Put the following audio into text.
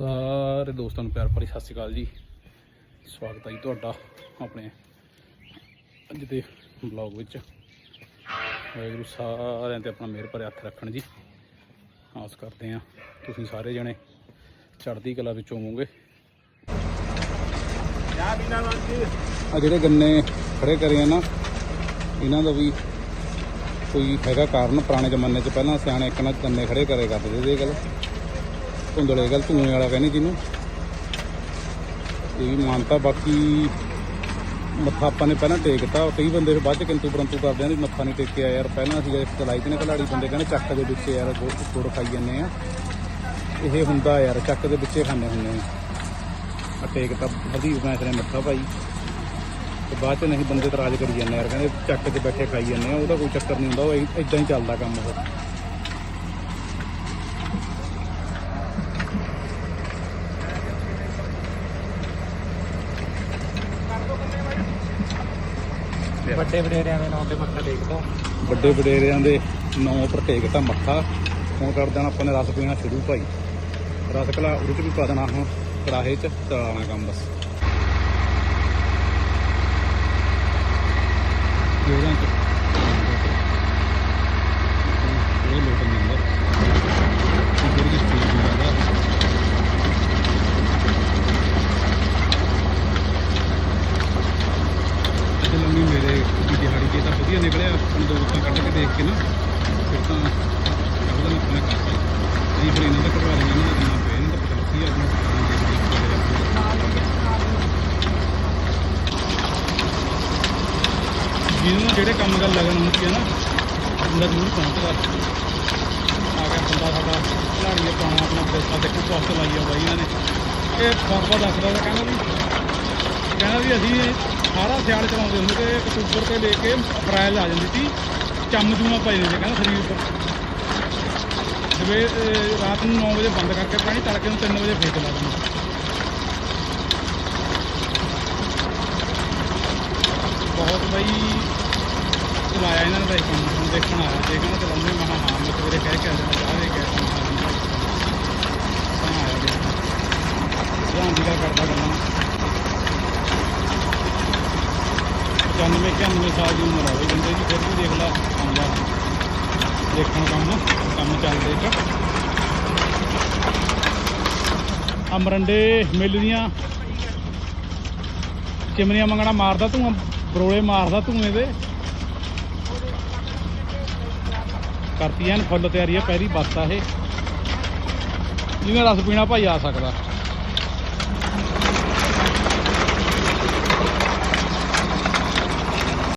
ਸਾਰੇ ਦੋਸਤਾਂ ਨੂੰ ਪਿਆਰ ਭਰੀ ਸਤਿ ਸ਼੍ਰੀ ਅਕਾਲ ਜੀ। ਸਵਾਗਤ ਹੈ ਜੀ ਤੁਹਾਡਾ ਆਪਣੇ ਅੱਜ ਦੇ ਬਲੌਗ ਵਿੱਚ। ਵਾਹਿਗੁਰੂ ਸਾਰਿਆਂ ਤੇ ਆਪਣਾ ਮਿਹਰ ਭਰੇ ਹੱਥ ਰੱਖਣ ਜੀ। ਆਸ ਕਰਦੇ ਹਾਂ ਤੁਸੀਂ ਸਾਰੇ ਜਣੇ ਚੜ੍ਹਦੀ ਕਲਾ ਵਿੱਚ ਹੋਵੋਗੇ। ਆ ਜਿਹੜੇ ਗੰਨੇ ਖੜੇ ਕਰੇ ਆ ਨਾ, ਇਹਨਾਂ ਦਾ ਵੀ ਕੋਈ ਹੈਗਾ ਕਾਰਨ ਪੁਰਾਣੇ ਜ਼ਮਾਨੇ 'ਚ ਪਹਿਲਾਂ ਸਿਆਣੇ ਇੱਕ ਨਾਲ ਗੰਨੇ ਖੜੇ ਕਰੇ ਕਰਦੇ ਸੀ, ਇਹ ਗੱਲ। ਧੁੰਦਲੇ ਗੱਲ ਧੂਏ ਵਾਲਾ ਕਹਿੰਦੇ ਜਿਹਨੂੰ। ਇਹ ਵੀ ਮਾਨਤਾ, ਬਾਕੀ ਮੱਥਾ ਆਪਾਂ ਨੇ ਪਹਿਲਾਂ ਟੇਕਤਾ, ਕਈ ਬੰਦੇ ਫਿਰ ਬਾਅਦ ਚ ਕਿੰਤੂ ਪਰੰਤੂ ਕਰਦੇ ਆਂ ਵੀ ਮੱਥਾ ਨਹੀਂ ਟੇਕਿਆ ਯਾਰ, ਪਹਿਲਾਂ ਅਸੀਂ ਇੱਕ ਚਲਾਈ ਤੇ ਕਲਾੜੀ ਬੰਦੇ ਕਹਿੰਦੇ ਚੱਕ ਦੇ ਵਿੱਚ ਯਾਰ, ਗੁੜ ਖਾਈ ਜਾਂਦੇ ਆ। ਇਹ ਹੁੰਦਾ ਯਾਰ, ਚੱਕ ਦੇ ਵਿੱਚੇ ਖਾਂਦੇ ਹੁੰਦੇ ਆ। ਟੇਕਤਾ ਵਧੀਆ ਮੈਂ ਨੇ ਮੱਥਾ ਭਾਈ ਤੇ ਬਾਅਦ ਚ ਨਹੀਂ, ਬੰਦੇ ਤਰਾਜ ਕਰੀ ਜਾਂਦੇ ਯਾਰ, ਕਹਿੰਦੇ ਚੱਕ 'ਚ ਬੈਠੇ ਖਾਈ ਜਾਂਦੇ ਆ, ਉਹਦਾ ਕੋਈ ਚੱਕਰ ਨਹੀਂ ਹੁੰਦਾ, ਉਹ ਇਦਾਂ ਹੀ ਚੱਲਦਾ ਕੰਮ ਉਹ। ਵੱਡੇ ਵਡੇਰਿਆਂ ਦੇ ਨਾਂ ਤੇ ਮੱਥਾ ਟੇਕਦਾ ਵੱਡੇ ਵਡੇਰਿਆਂ ਦੇ ਨਾਂ ਉੱਪਰ ਟੇਕਤਾ ਮੱਥਾ। ਹੁਣ ਕਰ ਦੇਣਾ ਆਪਾਂ ਨੇ ਰਸ ਪੀਣਾ ਸ਼ੁਰੂ ਭਾਈ। ਰਸ ਕਲਾ ਉਹਦੇ ਚ ਵੀ ਪਾ ਦੇਣਾ ਹੁਣ ਕੜਾਹੇ ਚ ਤਲਾਣਾ ਕੰਮ ਬਸ। ਇਹਦਾਂ ਚ ਇਹ ਲੋਟ ਨਹੀਂ ਹੁੰਦਾ ਜਿਹੜੀ ਜਿਹੀ ਸਪੀਡ ਹੁੰਦਾ ਅੱਜ ਲੰਮੀ ਮੇਰੇ ਦੀ ਦਿਹਾੜੀ ਜੇ ਤਾਂ ਵਧੀਆ ਨਿਕਲਿਆ ਆਪਾਂ ਦੋ ਰੁਪਏ ਕੱਢ ਕੇ ਦੇਖ ਕੇ ਨਾ, ਫਿਰ ਤਾਂ ਉਹਦਾ ਮੈਂ ਆਪਣਾ ਕਰਦਾ ਨਹੀਂ ਫਿਰ ਇਹਨਾਂ ਦਾ ਕਰਵਾ ਲੈਣਾ ਇਹਨਾਂ ਦਾ ਦੇਣਾ ਪਿਆ, ਇਹਨਾਂ ਦਾ ਪਤਾ ਕੀ ਆਪਣਾ ਜਿਹਨੂੰ ਜਿਹੜੇ ਕੰਮ ਦਾ ਲਗਨ ਹੁੰਦੀ ਹੈ ਨਾ, ਬੰਦਾ ਜ਼ਰੂਰ ਪਹੁੰਚਦਾ ਆ ਗਿਆ ਬੰਦਾ ਸਾਡਾ ਖਿਲਾੜੀ ਪਾਣਾ ਆਪਣਾ ਪੈਸਾ ਦੇਖੋ ਕੋਸਟ ਲਾਈ ਆ, ਬਾਈ ਇਹਨਾਂ ਨੇ। ਇਹ ਬਾਬਾ ਦੱਸਦਾ ਤਾਂ ਕਹਿੰਦਾ ਵੀ ਕਹਿੰਦਾ ਵੀ ਅਸੀਂ ਸਾਰਾ ਸਿਆਲ ਚਲਾਉਂਦੇ ਹੁੰਦੇ ਤੇ ਅਕਤੂਬਰ ਤੋਂ ਲੈ ਕੇ ਅਪ੍ਰੈਲ ਆ ਜਾਂਦੀ ਸੀ। ਚੰਮ ਚੂਮਾ ਪੈ ਜਾਂਦੇ ਕਹਿੰਦਾ ਸਰੀਰ ਉੱਪਰ। ਸਵੇਰ ਰਾਤ ਨੂੰ 9 ਵਜੇ ਬੰਦ ਕਰਕੇ ਪਾਣੀ, ਤੜਕੇ ਨੂੰ 3 ਵਜੇ ਫੇਰ ਚਲਾ ਦਿੰਦੇ। ਬਹੁਤ ਬਈ ਚਲਾਇਆ ਇਹਨਾਂ ਨੇ ਤਾਂ ਕੰਮ ਦੇਖਣ ਆਇਆ। ਜੇ ਕਹਿੰਦਾ ਚਲਾਉਂਦੇ ਮਹਾ ਹਾਂ, ਮੈਂ ਸਵੇਰੇ ਕਹਿ ਕੇ ਆਇਆ ਚਾਹ ਦੇ ਕੇ ਤਾਂ ਆਇਆ ਦੇਖਣ। ਦੀ ਗੱਲ ਕਰਦਾ ਗੱਲਾਂ 95 91 ਸਾਲ ਦੀ ਉਮਰ ਆ ਬਈ ਬੰਦੇ ਦੀ, ਫਿਰ ਵੀ ਦੇਖ ਲਾ, ਆਉਂਦਾ। ਦੇਖਣ ਕੰਮ ਕੰਮ ਚੱਲਦੇ ਇੱਕ। ਅਮਰੰਡੇ ਮਿਲ ਦੀਆਂ। ਚਿਮਨੀਆਂ ਮੰਗਣਾ, ਮਾਰਦਾ ਤੂੰ, ਬਰੋਲੇ ਮਾਰਦਾ ਧੂਏ ਦੇ ਕਰਤੀ ਐਨ ਫੁੱਲ ਤਿਆਰੀ ਆ, ਪਹਿਲੀ ਬੱਸ ਆ ਇਹ। ਜਿਹਨੇ ਰਸ ਪੀਣਾ, ਭਾਈ ਆ ਸਕਦਾ।